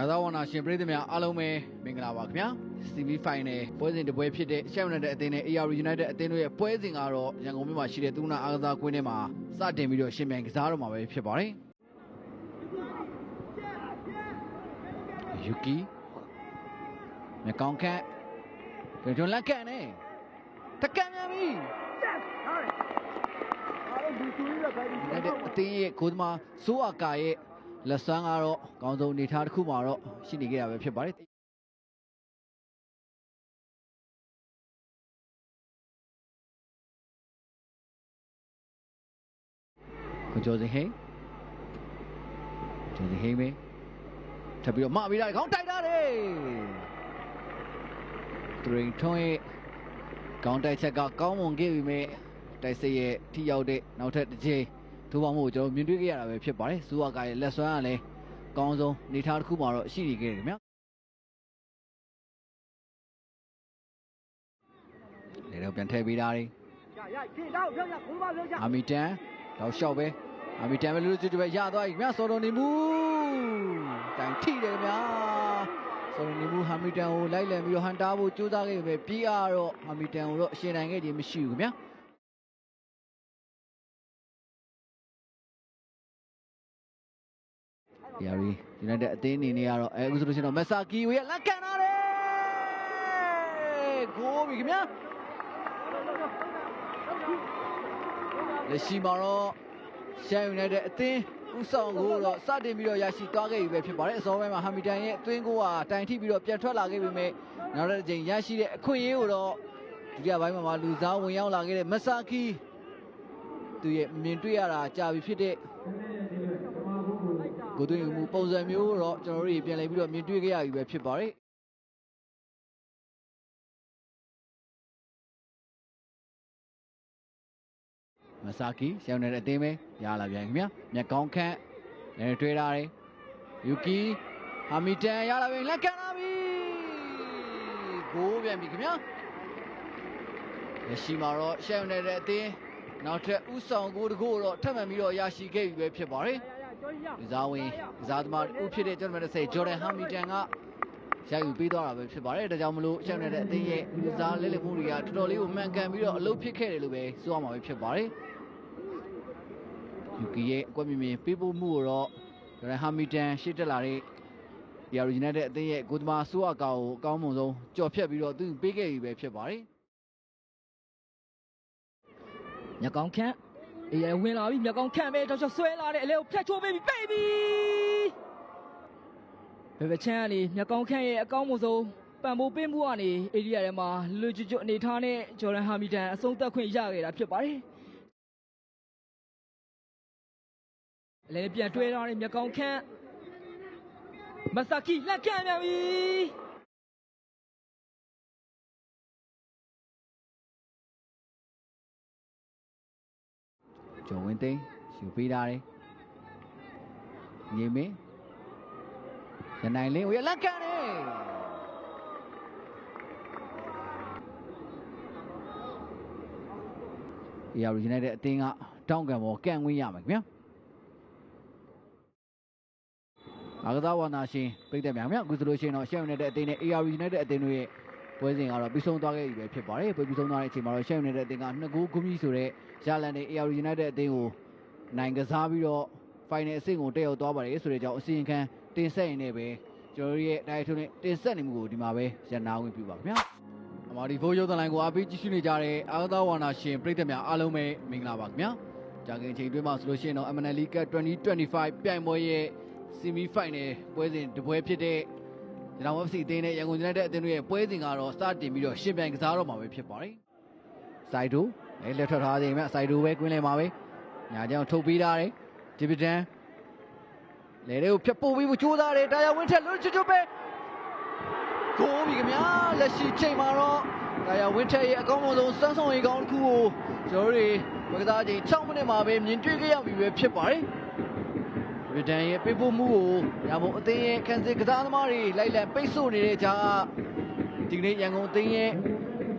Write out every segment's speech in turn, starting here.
အားသာဝနာရှင်ပြည်သူများအားလုံးပဲမင်္ဂလာပါခင်ဗျာ CV Final ပွဲစဉ်တစ်ပွဲဖြစ်တဲ့ Shell United အသင်းနဲ့ AR United အသင်းတို့ရဲ့ပွဲစဉ်ကတော့ရန်ကုန်မြို့မှာရှိတဲ့သူနာအားကစားကွင်းထဲမှာစတင်ပြီးတော့ရှင်ပြိုင်ကစားတော့မှာပဲဖြစ်ပါတယ်ယူကီမကောင်းခန့်ကျွန်းလက်ကန်နဲ့တကန်မြန်ပြီအဲ့ဒါအသင်းရဲ့ကိုသမားစိုးအာကာရဲ့ လက်စွမ်းကတော့အကောင်းဆုံးအနေထားတစ်ခုမှာတော့ရှိနေကြတာပဲဖြစ်ပါတယ်ကိုကျော်စင်ဟိန်းကျော်စင်ဟိန်းပဲထပ်ပြီးတော့မပြီးတာခေါင်းတိုက်တာတယ်ဒရင်ထွန်းရဲ့ခေါင်းတိုက်ချက်ကကောင်းမွန်ခဲ့ပြီမဲ့တိုက်စစ်ရဲ့ထိရောက်တဲ့နောက်ထပ်တစ်ချိန် ။သို့ပါမို့ကျွန်တော်မြင်တွေ့ခဲ့ရတာပဲဖြစ်ပါတယ်။ဇူဝါကာရဲ့လက်စွမ်းကလည်းကောင်းဆုံးနေထားတစ်ခုမှာတော့ရှိနေခဲ့တယ်ခင်ဗျာ။လေတော့ပြန်ထည့်ပေးတာလေ။အာမီတန်တော့ရှောက်ပဲ။အာမီတန်ပဲလူလူကျွတ်ပဲရသွားပြီခင်ဗျာ။စော်တော်နေမှု။တိုင်ထိတယ်ခင်ဗျာ။ဆိုရင်ဒီမူဟာမီတန်ကိုလိုက်လံပြီးတော့ဟန်တာဖို့ကြိုးစားခဲ့ပေမဲ့ပြီးအားတော့ဟာမီတန်ကိုတော့အရှင်နိုင်ခဲ့ခြင်းမရှိဘူးခင်ဗျာ။ ယာရီယူနိုက်တက်အသင်းအနေနဲ့ကတော့အဲအခုဆိုလို့ရှိရင်တော့မက်ဆာကီဝေးလက်ကန်လာတယ်ဂိုးပြီခင်ဗျာလက်ရှိမှာတော့ရှမ်းယူနိုက်တက်အသင်းဥဆောင်ကိုတော့စတင်ပြီးတော့ရရှိသွားခဲ့ပြီပဲဖြစ်ပါတယ်အစောပိုင်းမှာဟာမီတန်ရဲ့အသင်းကိုကတိုင်ထိပြီးတော့ပြန်ထွက်လာခဲ့ပေမဲ့နောက်တစ်ကြိမ်ရရှိတဲ့အခွင့်အရေးကိုတော့ဒုတိယပိုင်းမှာလူစားဝင်ရောက်လာခဲ့တဲ့မဆာကီသူရဲ့မြင်တွေ့ရတာကြာပြီဖြစ်တဲ့ ကိုသွင်းယူမှုပုံစံမျိုးကိုတော့ကျွန်တော်တို့ပြန်လည်ပြီးတော့မြင်တွေ့ခဲ့ရပြီပဲဖြစ်ပါတယ်မဆာကီရှောင်းနေတဲ့အသင်းပဲရလာပြန်ခင်ဗျာမျက်ကောင်းခန့်လည်းတွေ့တာတယ်ယူကီဟာမီတန်ရလာပြီလက်ကန်လာပြီဂိုးပြန်ပြီခင်ဗျာလက်ရှိမှာတော့ရှောင်းနေတဲ့အသင်းနောက်ထပ်ဥဆောင်ကိုတကိုတော့ထပ်မံပြီးတော့ရရှိခဲ့ပြီပဲဖြစ်ပါတယ် ကစားဝင်ကစားသမားဦးဖြစ်တဲ့ကျွန်တော်20ဂျော်ဒန်ဟာမီတန်ကရယူပေးသွားတာပဲဖြစ်ပါတယ်ဒါကြောင့်မလို့ရှောင်းနေတဲ့အသင်းရဲ့ကစားလဲလှယ်မှုတွေကတော်တော်လေးကိုမှန်ကန်ပြီးတော့အလုပ်ဖြစ်ခဲ့တယ်လို့ပဲဆိုရမှာပဲဖြစ်ပါတယ်ယူကီရဲ့အကွက်မြင်မြင်ပေးပို့မှုကိုတော့ဂျော်ဒန်ဟာမီတန်ရှေ့တက်လာတဲ့ရာယူနိုက်တက်အသင်းရဲ့ဂိုဒမာဆူအကောင်ကိုအကောင်းမွန်ဆုံးကြော်ဖြတ်ပြီးတော့သူပေးခဲ့ပြီပဲဖြစ်ပါတယ်ညကောင်းခန့် အေးရဝင်လာပြီမြက်ကောင်းခန့်ပဲတော့ချဆွဲလာတယ်အလဲကိုဖြတ်ချိုးပေးပြီပိတ်ပြီဘယ်ဘချမ်းကနေမြက်ကောင်းခန့်ရဲ့အကောင်းမှုဆုံးပံပိုးပင်းမှုကနေအေရီးယာထဲမှာလူကျွတ်ကျွတ်အနေထားနဲ့ဂျော်ဒန်ဟာမီတန်အဆုံးသတ်ခွင့်ရခဲ့တာဖြစ်ပါတယ်အလဲပြန်တွဲလာတယ်မြက်ကောင်းခန့်မဆာကီလက်ကမ်းပြန်ပြီ ကျော်ဝင်းသိန်းယူပေးတာတယ်ညီမင်းရနိုင်လင်းဝေလက်ကန်တယ်ဒီယာရီဂျီနက်တဲ့အသင်းကတောင်းကံပေါ်ကန်ဝင်းရမယ်ခင်ဗျာအားကစားဝါနာရှင်ပြိတ္တများများအခုဆိုလို့ရှိရင်တော့ရှမ်းယူနိုက်တက်အသင်းနဲ့ AR United အသင်းတို့ရဲ့ ပွဲစဉ်ကတော့ပြီးဆုံးသွားခဲ့ပြီပဲဖြစ်ပါတယ်ပွဲပြီးဆုံးသွားတဲ့အချိန်မှာတော့ရှမ်းယူနိုက်တက်အသင်းက2ဂိုးဂုံးကြီးဆိုတဲ့ရလန်နဲ့ AR United အသင်းကိုနိုင်ကစားပြီးတော့ final အဆင့်ကိုတက်ရောက်သွားပါတယ်ဆိုတဲ့အကြောင်းအစီရင်ခံတင်ဆက်ရင်းနဲ့ပဲကျွန်တော်တို့ရဲ့တိုက်ထုံးနဲ့တင်ဆက်နေမှုကိုဒီမှာပဲရန်နာဝင်ပြပါခင်ဗျာအမာဒီဖိုးရုပ်သံလိုင်းကိုအားပေးကြည့်ရှုနေကြတဲ့အားကစားဝါနာရှင်ပြိတ္တများအားလုံးပဲမင်္ဂလာပါခင်ဗျာကြာခင်အချိန်အတွင်းမှာဆိုလို့ရှိရင်တော့ MNL League Cup 2025ပြိုင်ပွဲရဲ့ semi final ပွဲစဉ်တစ်ပွဲဖြစ်တဲ့ ရန်ကုန် FC အသင်းနဲ့ရန်ကုန် United အသင်းတို့ရဲ့ပွဲစဉ်ကတော့စတင်ပြီးတော့ရှင်ပြိုင်ကစားတော့မှာပဲဖြစ်ပါတယ်။စိုက်တိုအဲလက်ထွက်ထားခြင်းမြစိုက်တိုပဲကွင်းလဲမှာပဲ။ညာကြောင်ထုတ်ပေးထားတယ်။ဒီပဒန်လေတွေကိုဖြတ်ပို့ပြီးကြိုးစားတယ်တာယာဝင်းထက်လွတ်ချွတ်ချွတ်ပဲဂိုးပြီခင်ဗျာလက်ရှိချိန်မှာတော့တာယာဝင်းထက်ရဲ့အကောင်းဆုံးစမ်းဆောင်ရေးကောင်းတစ်ခုကိုကျွန်တော်တို့တွေဝက်ကစားချိန်6မိနစ်မှာပဲမြင်တွေ့ခဲ့ရပြီပဲဖြစ်ပါတယ်။ ဗီဒန်ရဲ့ပေးပို့မှုကိုရမုံအသင်းရဲ့ခံစစ်ကစားသမားတွေလိုက်လံပိတ်ဆို့နေတဲ့ကြားကဒီကနေ့ရန်ကုန်အသင်းရဲ့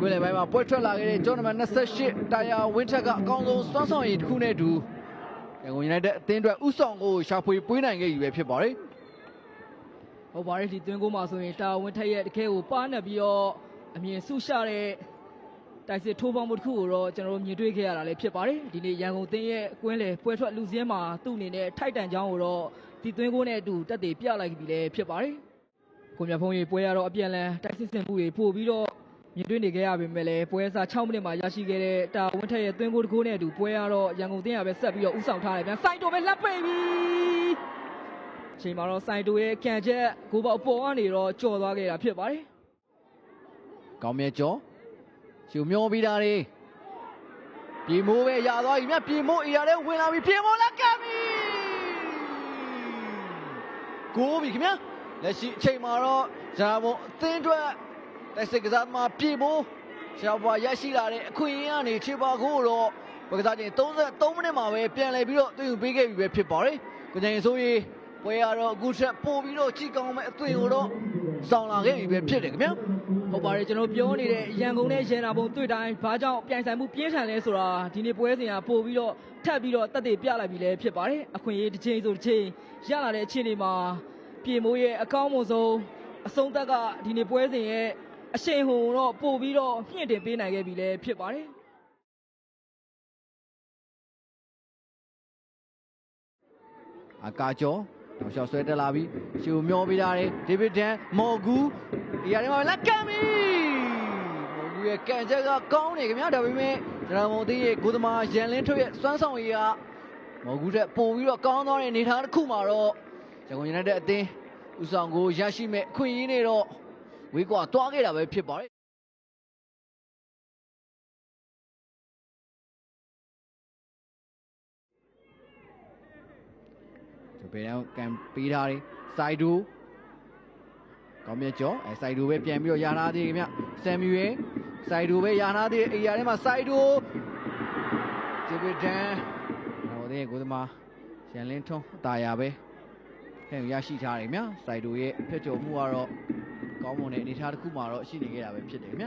ကွင်းလယ်ပိုင်းမှာပွဲထွက်လာခဲ့တဲ့ကျောင်းနံပါတ်28တာယာဝင်းထက်ကအကောင်းဆုံးစွမ်းဆောင်ရည်တစ်ခုနဲ့အတူရန်ကုန် United အသင်းအတွက်ဥဆောင်ကိုရှာဖွေပွေးနိုင်ခဲ့ပြီပဲဖြစ်ပါတယ်။ဟုတ်ပါတယ်ဒီသွင်းကိုမှာဆိုရင်တာဝန်ထက်ရဲ့တကယ်ကိုပါနေပြီးတော့အမြင်ဆုရှတဲ့ တိုက်စစ်ထိုးပေါင်းမှုတစ်ခုကိုတော့ကျွန်တော်တို့မြင်တွေ့ခဲ့ရတာလည်းဖြစ်ပါတယ်ဒီနေ့ရန်ကုန်တင်းရဲ့ကွင်းလေပွဲထွက်လူစင်းမှာသူ့အနေနဲ့ထိုက်တန်ချောင်းကိုတော့ဒီသွင်းကိုနဲ့အတူတက်တည်ပြလိုက်ပြီလည်းဖြစ်ပါတယ်ကိုမြတ်ဖုံးကြီးပွဲရတော့အပြန်လန်တိုက်စစ်စင်မှုတွေပို့ပြီးတော့မြင်တွေ့နေခဲ့ရပေမဲ့လည်းပွဲစား6မိနစ်မှာရရှိခဲ့တဲ့တာဝန်ထက်ရဲ့သွင်းကိုတစ်ခုနဲ့အတူပွဲရတော့ရန်ကုန်တင်းရပဲဆက်ပြီးတော့ဥဆောင်ထားတယ်ဗျာစိုက်တိုပဲလက်ပိတ်ပြီအချိန်မှာတော့စိုင်တိုရဲ့ကန်ချက်ကိုပေါ့အပေါ်ကနေတော့ကြော်သွားခဲ့တာဖြစ်ပါတယ်ကောင်းမြတ်ကျော် ရှုံမျောပြီးတာတွေပြေမိုးပဲရသွားပြီမြတ်ပြေမိုးအရာတဲ့ဝင်လာပြီပြေမိုးလက်ကပ်ပြီကိုပြီခင်ဗျာလက်ရှိအချိန်မှာတော့ဇာဘုံအသင်းအတွက်တိုက်စစ်ကစားသမားပြေမိုးရှားပွားရရှိလာတဲ့အခွင့်အရေးကနေခြေပါကိုတော့ပကစားချင်း33မိနစ်မှာပဲပြန်လည်ပြီးတော့သွင်းယူပေးခဲ့ပြီပဲဖြစ်ပါတယ်ကိုကျင်ဆိုရင်ပွဲရတော့အခုထက်ပို့ပြီးတော့ကြည့်ကောင်းမဲ့အသွင်ကိုတော့ ဆောင်လာခဲ့ပြီပဲဖြစ်တယ်ခင်ဗျာဟုတ်ပါတယ်ကျွန်တော်ပြောနေတဲ့ရန်ကုန်နဲ့ရန်နာဘုံတွေ့တိုင်းဘာကြောင့်ပြိုင်ဆိုင်မှုပြင်းထန်လဲဆိုတာဒီနေ့ပွဲစဉ်ကပို့ပြီးတော့ထပ်ပြီးတော့တက်တည်ပြလိုက်ပြီလည်းဖြစ်ပါတယ်အခွင့်အရေးတစ်ချိန်ဆိုတစ်ချိန်ရလာတဲ့အခြေအနေမှာပြင်မိုးရဲ့အကောင်းဆုံးအဆုံးသက်ကဒီနေ့ပွဲစဉ်ရဲ့အရှိန်ဟုန်တော့ပို့ပြီးတော့မြင့်တင်ပေးနိုင်ခဲ့ပြီလည်းဖြစ်ပါတယ်အကာကျော် တော့ရှော့ဆွဲတက်လာပြီရှူမျောပေးတာတယ်ဒေးဗစ်ဒန်မော်ဂူဒီရထဲမှာလက်ကမ်းပြီမော်ဂူရဲ့ကန်ချက်ကကောင်းနေခင်ဗျာဒါပေမဲ့ကျွန်တော်မသိရဲ့ကိုသမားရန်လင်းထုတ်ရဲ့စွမ်းဆောင်ရည်ကမော်ဂူတက်ပို့ပြီးတော့ကောင်းသွားတဲ့အနေထားတစ်ခုမှာတော့ရန်ကုန်ယူနိုက်တက်အသင်းဦးဆောင်ကိုရရှိမဲ့အခွင့်အရေးနဲ့တော့ဝေးကွာသွားခဲ့တာပဲဖြစ်ပါတယ် ဒီပေတော့ကန်ပေးထားတယ်စိုက်ဒူကောင်းမြတ်ကျော်အဲစိုက်ဒူပဲပြန်ပြီးတော့ရထားသေးတယ်ခင်ဗျဆမ်မြူရယ်စိုက်ဒူပဲရထားသေးတယ်အေးရထဲမှာစိုက်ဒူဒီပေဒန်ဟိုတဲ့ကိုသမားရန်လင်းထုံးအตาရပဲဟဲ့ရရှိထားတယ်ခင်ဗျစိုက်ဒူရဲ့ဖျက်ကျော်မှုကတော့ကောင်းမွန်တဲ့အနေအထားတစ်ခုမှာတော့ရှိနေခဲ့တာပဲဖြစ်တယ်ခင်ဗျ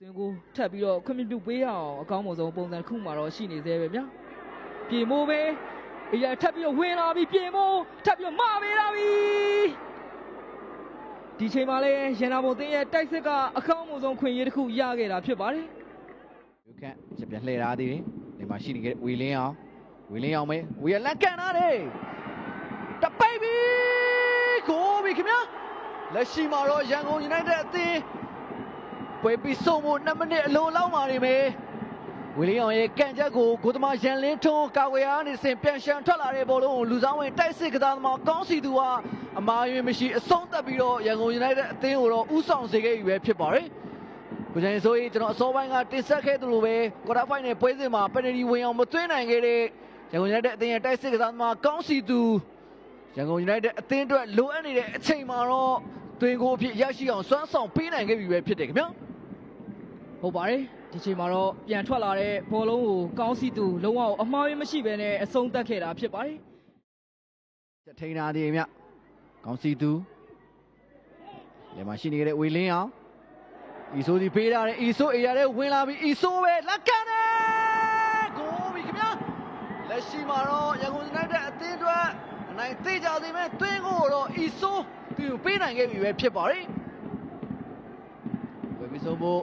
သွင်းကို ထပ်ပြီးတော့ခွင့်ပြုပေးရအောင်အကောင်းဆုံးပုံစံတစ်ခုမှာတော့ရှိနေသေးပဲဗျာပြေမိုးပဲအရာထပ်ပြီးတော့ဝင်လာပြီပြေမိုးထပ်ပြီးတော့မပေးလာပြီဒီချိန်မှာလဲရန်နာဘုံတင်းရဲ့တိုက်စစ်ကအကောင်းဆုံးခွင့်ရတစ်ခုရခဲ့တာဖြစ်ပါတယ်ယူခန့်ချက်ပြန်လှည့်ထားသေးတယ်ဒီမှာရှိနေခဲ့တဲ့ဝီလင်းအောင်ဝီလင်းအောင်ပဲဝီရလက်ကန်ထားတယ်တပိတ်ပြီကိုပြီခင်ဗျာလက်ရှိမှာတော့ရန်ကုန်ယူနိုက်တက်အသင်း ပွဲပြီးဆုံးဖို့2မိနစ်အလိုလောက်မှာနေမယ်ဝီလင်းအောင်ရဲ့ကန်ချက်ကိုကိုသမားရန်လင်းထွန်းကာဝေယာကနေစင်ပြန်ရှန်ထွက်လာတဲ့ဘောလုံးကိုလူဆောင်ဝင်တိုက်စစ်ကစားသမားကောင်းစီသူဟာအမာရွေမရှိအဆုံးသက်ပြီးတော့ရန်ကုန်ယူနိုက်တက်အသင်းကိုတော့ဥဆောင်စေခဲ့ပြီပဲဖြစ်ပါတယ်ကိုကျန်ဆိုရင်ကျွန်တော်အစောပိုင်းကတင်ဆက်ခဲ့သလိုပဲကွာတာဖိုင်နယ်ပွဲစဉ်မှာပယ်နတီဝင်အောင်မသွင်းနိုင်ခဲ့တဲ့ရန်ကုန်ယူနိုက်တက်အသင်းရဲ့တိုက်စစ်ကစားသမားကောင်းစီသူရန်ကုန်ယူနိုက်တက်အသင်းအတွက်လိုအပ်နေတဲ့အချိန်မှာတော့သွင်းကိုအဖြစ်ရရှိအောင်စွမ်းဆောင်ပေးနိုင်ခဲ့ပြီပဲဖြစ်တယ်ခင်ဗျာ ဟုတ်ပါတယ်ဒီချိန်မှာတော့ပြန်ထွက်လာတဲ့ဘောလုံးကိုကောင်းစီသူလုံးဝအမှားရမရှိဘဲနဲ့အဆုံးသတ်ခဲ့တာဖြစ်ပါတယ်ချက်ထိန်ထားသေးတယ်ဗျကောင်းစီသူလေမှာရှိနေခဲ့တဲ့ဝေလင်းအောင်အီဆိုဒီပေးထားတယ်အီဆိုအေရတဲ့ဝင်လာပြီးအီဆိုပဲလက်ကန်တယ်ဂိုးပြီခင်ဗျာလက်ရှိမှာတော့ရန်ကုန်ယူနိုက်တက်အသင်းအတွက်အနိုင်သိကြစေမဲ့သွင်းကိုတော့အီဆိုသူပေးနိုင်ခဲ့ပြီပဲဖြစ်ပါတယ်ဝယ်ပြီးဆုံးဖို့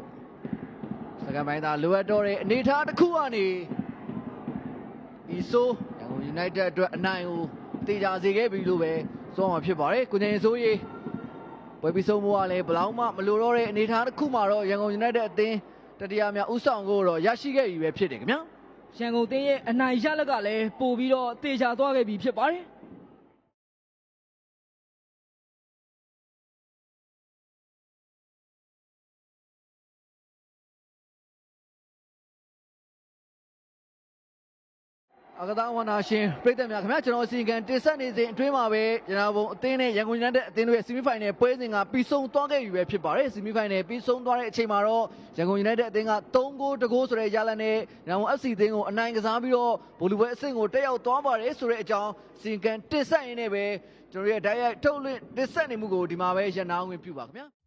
စကန်ပိုင်းသားလိုအပ်တော့တဲ့အနေအထားတစ်ခုကနေအီဆိုရန်ကုန်ယူနိုက်တက်အတွက်အနိုင်ကိုသိကြစေခဲ့ပြီလို့ပဲဆိုမှာဖြစ်ပါတယ်ကိုနေဆိုရေးပွဲပြီးဆုံးမှုကလည်းဘလောင်းမမလိုတော့တဲ့အနေအထားတစ်ခုမှာတော့ရန်ကုန်ယူနိုက်တက်အသင်းတတိယမြောက်ဥဆောင်ကိုတော့ရရှိခဲ့ပြီပဲဖြစ်တယ်ခင်ဗျာရန်ကုန်တင်းရဲ့အနိုင်ရလက်ကလည်းပို့ပြီးတော့တေချာသွားခဲ့ပြီဖြစ်ပါတယ် အကသားဝနာရှင်ပြည်သက်များခင်ဗျာကျွန်တော်အစီအကံတင်ဆက်နေစဉ်အတွင်းမှာပဲကျွန်တော်ဘုံအသင်းနဲ့ရန်ကုန်ယူနိုက်တက်အသင်းတို့ရဲ့ဆီမီဖိုင်နယ်ပွဲစဉ်ကပြီးဆုံးသွားခဲ့ပြီပဲဖြစ်ပါတယ်ဆီမီဖိုင်နယ်ပြီးဆုံးသွားတဲ့အချိန်မှာတော့ရန်ကုန်ယူနိုက်တက်အသင်းက3ဂိုး2ဂိုးဆိုတဲ့ရလဒ်နဲ့ရန်ကုန် FC အသင်းကိုအနိုင်ကစားပြီးတော့ဗိုလ်လူပွဲအဆင့်ကိုတက်ရောက်သွားပါတယ်ဆိုတဲ့အကြောင်းစီကံတင်ဆက်ရင်းနဲ့ပဲကျွန်တော်ရဲ့ဓာတ်ရိုက်ထုတ်လွှင့်တင်ဆက်နေမှုကိုဒီမှာပဲရန်နာဝင်ပြုပါခင်ဗျာ